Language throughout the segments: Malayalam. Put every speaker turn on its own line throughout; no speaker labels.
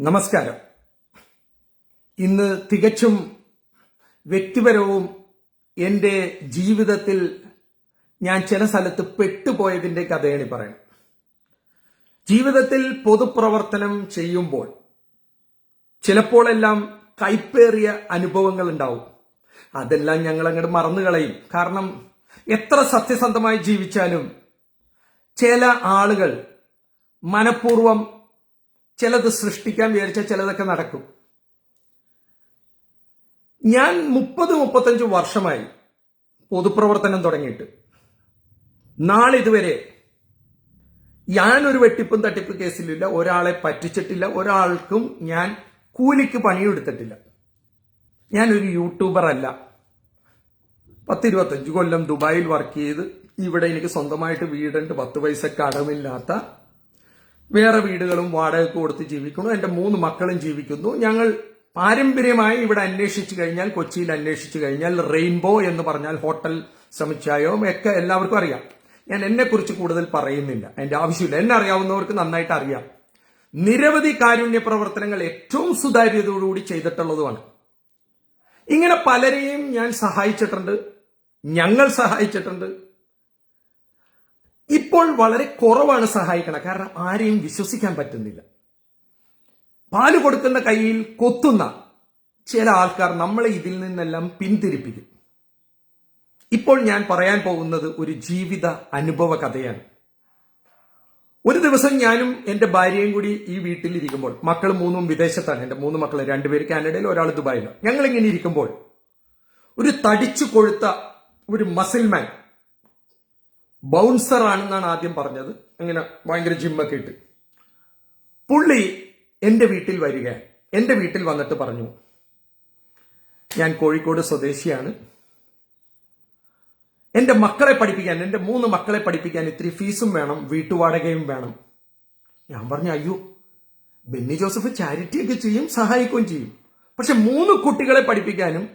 നമസ്കാരം. ഇന്ന് തികച്ചും വ്യക്തിപരവും എന്റെ ജീവിതത്തിൽ ഞാൻ ചില സ്ഥലത്ത് പെട്ടുപോയതിന്റെ കഥയാണ് പറയുന്നത്. ജീവിതത്തിൽ പൊതുപ്രവർത്തനം ചെയ്യുമ്പോൾ ചിലപ്പോഴെല്ലാം കൈപ്പേറിയ അനുഭവങ്ങൾ ഉണ്ടാവും അതെല്ലാം ഞങ്ങൾ അങ്ങോട്ട് മറന്നു കളയും. കാരണം എത്ര സത്യസന്ധമായി ജീവിച്ചാലും ചില ആളുകൾ മനഃപൂർവം ചിലത് സൃഷ്ടിക്കാൻ വിചാരിച്ചാൽ ചിലതൊക്കെ നടക്കും. ഞാൻ മുപ്പത് മുപ്പത്തഞ്ച് വർഷമായി പൊതുപ്രവർത്തനം തുടങ്ങിയിട്ട്. നാളിതുവരെ ഞാനൊരു വെട്ടിപ്പും തട്ടിപ്പ് കേസിലില്ല ഒരാളെ പറ്റിച്ചിട്ടില്ല ഒരാൾക്കും ഞാൻ കൂലിക്ക് പണിയെടുത്തിട്ടില്ല. ഞാനൊരു യൂട്യൂബർ അല്ല. പത്തിരുപത്തഞ്ച് കൊല്ലം ദുബായിൽ വർക്ക് ചെയ്ത് ഇവിടെ എനിക്ക് സ്വന്തമായിട്ട് വീടുണ്ട് പത്ത് പൈസ കടമില്ലാത്ത വേറെ വീടുകളും വാടകയ്ക്ക് കൊടുത്ത് ജീവിക്കുന്നു. എന്റെ മൂന്ന് മക്കളും ജീവിക്കുന്നു. ഞങ്ങൾ പാരമ്പര്യമായി ഇവിടെ അന്വേഷിച്ചു കഴിഞ്ഞാൽ കൊച്ചിയിൽ അന്വേഷിച്ചു കഴിഞ്ഞാൽ റെയിൻബോ എന്ന് പറഞ്ഞാൽ ഹോട്ടൽ സമുച്ചയവും ഒക്കെ എല്ലാവർക്കും അറിയാം. ഞാൻ എന്നെ കുറിച്ച് കൂടുതൽ പറയുന്നില്ല. എന്റെ ആവശ്യമില്ല. എന്നെ അറിയാവുന്നവർക്ക് നന്നായിട്ട് അറിയാം. നിരവധി കാരുണ്യ പ്രവർത്തനങ്ങൾ ഏറ്റവും സുതാര്യതയോടുകൂടി ചെയ്തിട്ടുള്ളതുമാണ്. ഇങ്ങനെ പലരെയും ഞാൻ സഹായിച്ചിട്ടുണ്ട്. ഞങ്ങൾ സഹായിച്ചിട്ടുണ്ട്. ഇപ്പോൾ വളരെ കുറവാണ് സഹായിക്കണം. കാരണം ആരെയും വിശ്വസിക്കാൻ പറ്റുന്നില്ല. പാൽ കൊടുക്കുന്ന കയ്യിൽ കൊത്തുന്ന ചില ആൾക്കാർ നമ്മളെ ഇതിൽ നിന്നെല്ലാം പിന്തിരിപ്പിക്കും. ഇപ്പോൾ ഞാൻ പറയാൻ പോകുന്നത് ഒരു ജീവിത അനുഭവ കഥയാണ്. ഒരു ദിവസം ഞാനും എന്റെ ഭാര്യയും കൂടി ഈ വീട്ടിൽ ഇരിക്കുമ്പോൾ മക്കൾ മൂന്നും വിദേശത്താണ്. എന്റെ മൂന്ന് മക്കൾ രണ്ടുപേർ കാനഡയിൽ ഒരാൾ ദുബായിലാണ്. ഞങ്ങൾ ഇങ്ങനെ ഇരിക്കുമ്പോൾ ഒരു തടിച്ചു കൊഴുത്ത ഒരു മസിൽമാൻ ബൗൺസർ ആണെന്നാണ് ആദ്യം പറഞ്ഞത്. അങ്ങനെ ഭയങ്കര ജിമ്മൊക്കെ ഇട്ട്. പുള്ളി എന്റെ വീട്ടിൽ വരിക. എന്റെ വീട്ടിൽ വന്നിട്ട് പറഞ്ഞു ഞാൻ കോഴിക്കോട് സ്വദേശിയാണ്. എന്റെ മക്കളെ പഠിപ്പിക്കാൻ എന്റെ മൂന്ന് മക്കളെ പഠിപ്പിക്കാൻ ഇത്തിരി ഫീസും വേണം വീട്ടുവാടകയും വേണം. ഞാൻ പറഞ്ഞു അയ്യോ ബെന്നി ജോസഫ് ചാരിറ്റി ഒക്കെ ചെയ്യും സഹായിക്കുകയും ചെയ്യും. പക്ഷെ മൂന്ന് കുട്ടികളെ പഠിപ്പിക്കാനും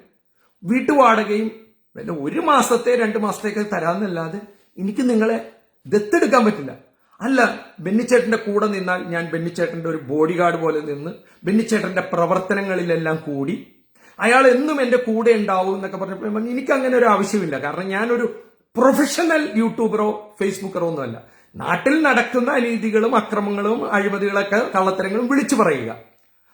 വീട്ടുവാടകയും വല്ല ഒരു മാസത്തെ രണ്ട് മാസത്തേക്ക് തരാമെന്നല്ലാതെ എനിക്ക് നിങ്ങളെ ദത്തെടുക്കാൻ പറ്റില്ല. അല്ല ബെന്നിച്ചേട്ടന്റെ കൂടെ നിന്നാൽ ഞാൻ ബെന്നിച്ചേട്ടന്റെ ഒരു ബോഡി ഗാർഡ് പോലെ നിന്ന് ബെന്നിച്ചേട്ടന്റെ പ്രവർത്തനങ്ങളിലെല്ലാം കൂടി അയാൾ എന്നും എന്റെ കൂടെ ഉണ്ടാവും എന്നൊക്കെ പറഞ്ഞപ്പോൾ എനിക്ക് അങ്ങനെ ഒരു ആവശ്യമില്ല. കാരണം ഞാനൊരു പ്രൊഫഷണൽ യൂട്യൂബറോ ഫേസ്ബുക്കറോ ഒന്നുമല്ല. നാട്ടിൽ നടക്കുന്ന അനീതികളും അക്രമങ്ങളും അഴിമതികളൊക്കെ കള്ളത്തരങ്ങളും വിളിച്ചു പറയുക.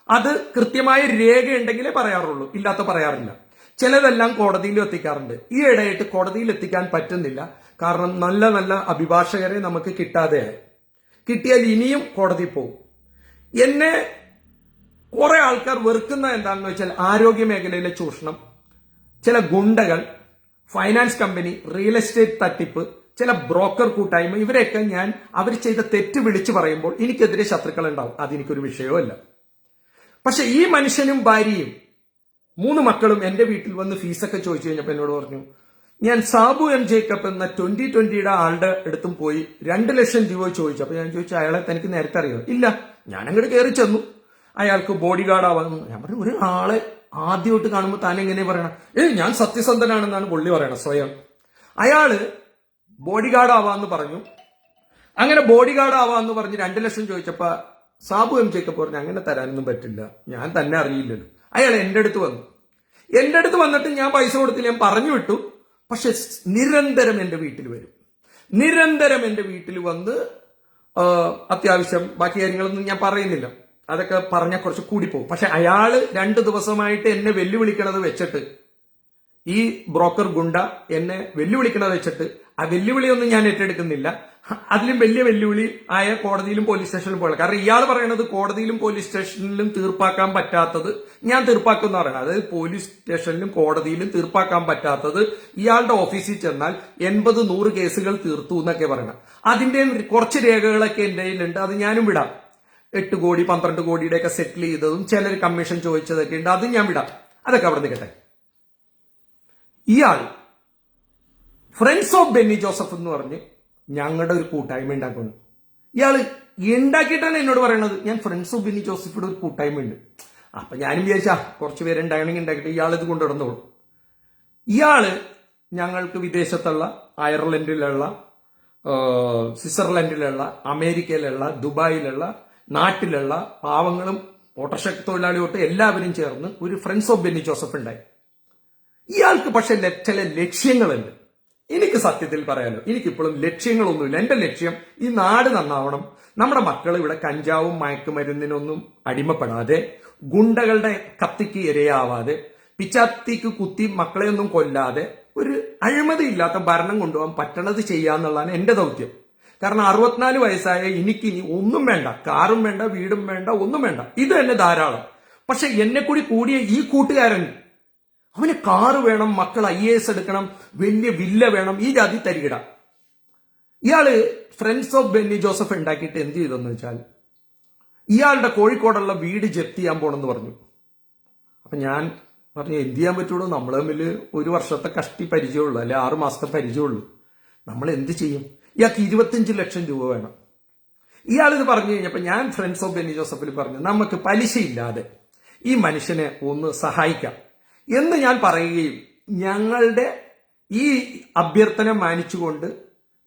അത് കൃത്യമായ രേഖയുണ്ടെങ്കിലേ പറയാറുള്ളൂ. ഇല്ലാത്ത പറയാറില്ല. ചിലതെല്ലാം കോടതിയിലും എത്തിക്കാറുണ്ട്. ഈ ഇടയായിട്ട് കോടതിയിൽ എത്തിക്കാൻ പറ്റുന്നില്ല. കാരണം നല്ല നല്ല അഭിഭാഷകരെ നമുക്ക് കിട്ടാതെയായി കിട്ടിയാൽ ഇനിയും കോടതി പോകും എന്നെ കുറെ ആൾക്കാർ വെറുക്കുന്ന എന്താണെന്ന് വെച്ചാൽ ആരോഗ്യ മേഖലയിലെ ചൂഷണം ചില ഗുണ്ടകൾ ഫൈനാൻസ് കമ്പനി റിയൽ എസ്റ്റേറ്റ് തട്ടിപ്പ് ചില ബ്രോക്കർ കൂട്ടായ്മ ഇവരെയൊക്കെ ഞാൻ അവർ ചെയ്ത തെറ്റ് വിളിച്ചു പറയുമ്പോൾ എനിക്കെതിരെ ശത്രുക്കൾ ഉണ്ടാവും. അതെനിക്കൊരു വിഷയമല്ല. പക്ഷെ ഈ മനുഷ്യനും ഭാര്യയും മൂന്ന് മക്കളും എന്റെ വീട്ടിൽ വന്ന് ഫീസൊക്കെ ചോദിച്ചു കഴിഞ്ഞപ്പോൾ എന്നോട് പറഞ്ഞു ഞാൻ സാബു എം ജേക്കബ് എന്ന ട്വന്റി ട്വന്റിയുടെ ആളുടെ അടുത്തും പോയി രണ്ട് ലക്ഷം രൂപ ചോദിച്ചു. അപ്പൊ ഞാൻ ചോദിച്ചു അയാളെ തനിക്ക് നേരത്തെ അറിയോ? ഇല്ല. ഞാൻ അങ്ങോട്ട് കയറി ചെന്നു. അയാൾക്ക് ബോഡി ഗാർഡ് ഞാൻ പറഞ്ഞു ഒരു ആളെ ആദ്യമായിട്ട് കാണുമ്പോൾ താൻ എങ്ങനെ പറയണം? ഏയ് ഞാൻ സത്യസന്ധനാണെന്നാണ് പുള്ളി പറയണത് സ്വയം. അയാൾ ബോഡി ഗാർഡ് ആവാന്ന് പറഞ്ഞു. അങ്ങനെ ബോഡി ഗാർഡ് ആവാന്ന് പറഞ്ഞ് രണ്ട് ലക്ഷം ചോദിച്ചപ്പോ സാബു എം ജേക്കബ് പറഞ്ഞു അങ്ങനെ തരാനൊന്നും പറ്റില്ല. ഞാൻ തന്നെ അറിയില്ലല്ലോ. അയാൾ എന്റെ അടുത്ത് വന്നു. എന്റെ അടുത്ത് വന്നിട്ട് ഞാൻ പൈസ കൊടുത്തില്ല. ഞാൻ പറഞ്ഞു വിട്ടു. പക്ഷെ നിരന്തരം എന്റെ വീട്ടിൽ വരും. നിരന്തരം എന്റെ വീട്ടിൽ വന്ന് അത്യാവശ്യം ബാക്കി കാര്യങ്ങളൊന്നും ഞാൻ പറയുന്നില്ല. അതൊക്കെ പറഞ്ഞാൽ കുറച്ച് കൂടിപ്പോകും പക്ഷെ അയാൾ രണ്ട് ദിവസമായിട്ട് എന്നെ വെല്ലുവിളിക്കണത് വെച്ചിട്ട് ഈ ബ്രോക്കർ ഗുണ്ട എന്നെ വെല്ലുവിളിക്കണത് വെച്ചിട്ട് ആ വെല്ലുവിളിയൊന്നും ഞാൻ ഏറ്റെടുക്കുന്നില്ല. അതിലും വലിയ വെല്ലുവിളി ആയ കോടതിയിലും പോലീസ് സ്റ്റേഷനിലും പോകണം. കാരണം ഇയാൾ പറയണത് കോടതിയിലും പോലീസ് സ്റ്റേഷനിലും തീർപ്പാക്കാൻ പറ്റാത്തത് ഞാൻ തീർപ്പാക്കുന്ന പറയണം. അതായത് പോലീസ് സ്റ്റേഷനിലും കോടതിയിലും തീർപ്പാക്കാൻ പറ്റാത്തത് ഇയാളുടെ ഓഫീസിൽ ചെന്നാൽ എൺപത് നൂറ് കേസുകൾ തീർത്തു എന്നൊക്കെ പറയണം. അതിന്റെ കുറച്ച് രേഖകളൊക്കെ എന്റെ കയ്യിലുണ്ട്. അത് ഞാനും വിടാം. എട്ട് കോടി പന്ത്രണ്ട് കോടിയുടെ ഒക്കെ സെറ്റിൽ ചെയ്തതും ചിലർ കമ്മീഷൻ ചോദിച്ചതൊക്കെ ഉണ്ട്. അതും ഞാൻ വിടാം. അതൊക്കെ അവിടെ നിൽക്കട്ടെ. ഇയാൾ ഫ്രണ്ട്സ് ഓഫ് ബെന്നി ജോസഫ് എന്ന് പറഞ്ഞ് ഞങ്ങളുടെ ഒരു കൂട്ടായ്മ ഉണ്ടാക്കുന്നു ഇയാൾ ഉണ്ടാക്കിയിട്ടാണ് എന്നോട് പറയണത്. ഞാൻ ഫ്രണ്ട്സ് ബെന്നി ജോസഫിയുടെ ഒരു കൂട്ടായ്മ ഉണ്ട് അപ്പൊ ഞാനും വിചാരിച്ചാ കുറച്ച് പേര് ഉണ്ടാകണമെങ്കിൽ ഉണ്ടാക്കിയിട്ട് ഇയാൾ ഇത് കൊണ്ടുവന്നോളൂ ഇയാൾ ഞങ്ങൾക്ക് വിദേശത്തുള്ള അയർലൻഡിലുള്ള സ്വിറ്റ്സർലൻഡിലുള്ള അമേരിക്കയിലുള്ള ദുബായിലുള്ള നാട്ടിലുള്ള പാവങ്ങളും ഓട്ടോറിക്ഷ തൊഴിലാളി തൊട്ട് എല്ലാവരും ചേർന്ന് ഒരു ഫ്രണ്ട്സ് ഓഫ് ബെന്നി ജോസഫ് ഉണ്ടായി. ഇയാൾക്ക് പക്ഷെ ചില ലക്ഷ്യങ്ങളുണ്ട്. എനിക്ക് സത്യത്തിൽ പറയാലോ എനിക്കിപ്പോഴും ലക്ഷ്യങ്ങളൊന്നുമില്ല. എന്റെ ലക്ഷ്യം ഈ നാട് നന്നാവണം. നമ്മുടെ മക്കൾ ഇവിടെ കഞ്ചാവും മയക്കുമരുന്നിനൊന്നും അടിമപ്പെടാതെ ഗുണ്ടകളുടെ കത്തിക്ക് ഇരയാവാതെ പിച്ചാത്തിക്ക് കുത്തി മക്കളെയൊന്നും കൊല്ലാതെ ഒരു അഴിമതിയില്ലാത്ത ഭരണം കൊണ്ടുപോകാൻ പറ്റണത് ചെയ്യാന്നുള്ളതാണ് എന്റെ ദൗത്യം. കാരണം അറുപത്തിനാല് വയസ്സായ എനിക്ക് ഇനി ഒന്നും വേണ്ട. കാറും വേണ്ട വീടും വേണ്ട ഒന്നും വേണ്ട. ഇത് തന്നെ ധാരാളം. പക്ഷെ എന്നെ കൂടി കൂടിയ ഈ കൂട്ടുകാരൻ അവന് കാറ് വേണം മക്കൾ ഐ എ എസ് എടുക്കണം വലിയ വില്ല വേണം ഈ ജാതി തരികിട. ഇയാൾ ഫ്രണ്ട്സ് ഓഫ് ബെന്നി ജോസഫ് ഉണ്ടാക്കിയിട്ട് എന്ത് ചെയ്തെന്ന് വെച്ചാൽ ഇയാളുടെ കോഴിക്കോടുള്ള വീട് ജപ്തി ചെയ്യാൻ പോണെന്ന് പറഞ്ഞു. അപ്പൊ ഞാൻ പറഞ്ഞു എന്ത് ചെയ്യാൻ പറ്റുള്ളൂ? നമ്മൾ തമ്മിൽ ഒരു വർഷത്തെ കഷ്ടി പരിചയമുള്ളൂ അല്ലെ ആറു മാസത്തെ പരിചയമുള്ളൂ. നമ്മൾ എന്ത് ചെയ്യും? ഇയാൾക്ക് ഇരുപത്തിയഞ്ച് ലക്ഷം രൂപ വേണം. ഇയാളിത് പറഞ്ഞു കഴിഞ്ഞപ്പോൾ ഞാൻ ഫ്രണ്ട്സ് ഓഫ് ബെന്നി ജോസഫിൽ പറഞ്ഞു നമുക്ക് പലിശയില്ലാതെ ഈ മനുഷ്യനെ ഒന്ന് സഹായിക്കാം. എന്ന് ഞാൻ പറയുകയും ഞങ്ങളുടെ ഈ അഭ്യർത്ഥന മാനിച്ചുകൊണ്ട്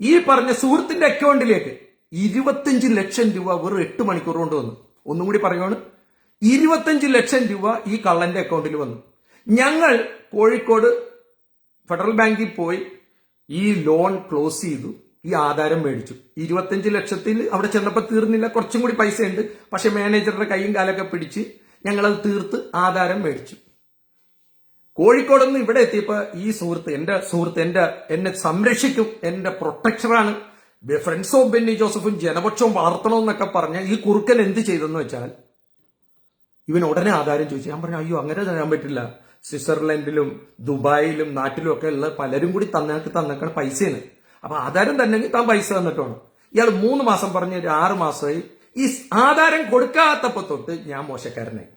ഈ പറഞ്ഞ സുഹൃത്തിന്റെ അക്കൗണ്ടിലേക്ക് ഇരുപത്തിയഞ്ച് ലക്ഷം രൂപ വെറും എട്ട് മണിക്കൂർ കൊണ്ട് വന്നു. ഒന്നും കൂടി പറയുകയാണ് ഇരുപത്തിയഞ്ച് ലക്ഷം രൂപ ഈ കള്ളന്റെ അക്കൗണ്ടിൽ വന്നു. ഞങ്ങൾ കോഴിക്കോട് ഫെഡറൽ ബാങ്കിൽ പോയി ഈ ലോൺ ക്ലോസ് ചെയ്തു. ഈ ആധാരം മേടിച്ചു. ഇരുപത്തഞ്ച് ലക്ഷത്തിൽ അവിടെ ചെന്നപ്പോൾ തീർന്നില്ല. കുറച്ചും കൂടി പൈസ ഉണ്ട് പക്ഷെ മാനേജറുടെ കൈയും കാലൊക്കെ പിടിച്ച് ഞങ്ങളത് തീർത്ത് ആധാരം മേടിച്ചു. കോഴിക്കോട് നിന്ന് ഇവിടെ എത്തിയപ്പോ ഈ സുഹൃത്ത് എന്റെ സുഹൃത്ത് എന്റെ എന്നെ സംരക്ഷിക്കും എന്റെ പ്രൊട്ടക്ടറാണ് ഫ്രണ്ട്സ് ഓഫ് ബെന്നി ജോസഫും ജനപക്ഷവും വളർത്തണമെന്നൊക്കെ പറഞ്ഞ ഈ കുറുക്കൻ എന്ത് ചെയ്തെന്ന് വെച്ചാൽ ഇവൻ ഉടനെ ആധാരം ചോദിച്ചു. ഞാൻ പറഞ്ഞു അയ്യോ അങ്ങനെ തരാൻ പറ്റില്ല. സ്വിറ്റ്സർലൻഡിലും ദുബായിലും നാട്ടിലും ഒക്കെ ഉള്ള പലരും കൂടി തന്നേക്ക് തന്നേക്കണ പൈസയാണ്. അപ്പൊ ആധാരം തന്നെങ്കിൽ താൻ പൈസ തന്നിട്ടാണ്. ഇയാൾ മൂന്ന് മാസം പറഞ്ഞ് ഒരു ആറ് മാസമായി ഈ ആധാരം കൊടുക്കാത്തപ്പോ തൊട്ട് ഞാൻ മോശക്കാരനായി.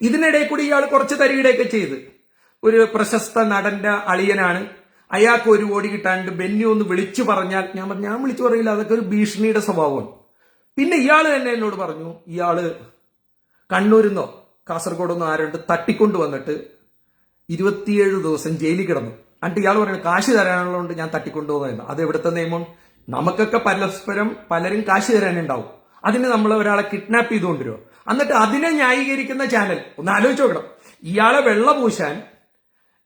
ഇതിനിടയിൽ കൂടി ഇയാൾ കുറച്ച് തരികിടയൊക്കെ ചെയ്ത്. ഒരു പ്രശസ്ത നടന്റെ അളിയനാണ്. അയാൾക്ക് ഒരു ഓടി കിട്ടാണ്ട് ബെന്നി ഒന്ന് വിളിച്ചു പറഞ്ഞാൽ ഞാൻ പറഞ്ഞു ഞാൻ വിളിച്ചു പറയില്ല അതൊക്കെ ഒരു ഭീഷണിയുടെ സ്വഭാവമാണ്. പിന്നെ ഇയാൾ തന്നെ എന്നോട് പറഞ്ഞു ഇയാൾ കണ്ണൂരിന്നോ കാസർഗോഡെന്നോ ആരുണ്ട് തട്ടിക്കൊണ്ട് വന്നിട്ട് ഇരുപത്തിയേഴ് ദിവസം ജയിലിൽ കിടന്നു. എന്നിട്ട് ഇയാൾ പറയുന്നത് കാശ് തരാനുള്ളതുകൊണ്ട് ഞാൻ തട്ടിക്കൊണ്ടുപോകുന്നു അത് എവിടുത്തെ നിയമം? നമുക്കൊക്കെ പരസ്പരം പലരും കാശ് തരാനുണ്ടാവും അതിന് നമ്മൾ ഒരാളെ കിഡ്നാപ്പ് ചെയ്തുകൊണ്ടിരുമോ എന്നിട്ട് അതിനെ ന്യായീകരിക്കുന്ന ചാനൽ ഒന്ന് ആലോചിച്ച് നോക്കണം. ഇയാളെ വെള്ള പൂശാൻ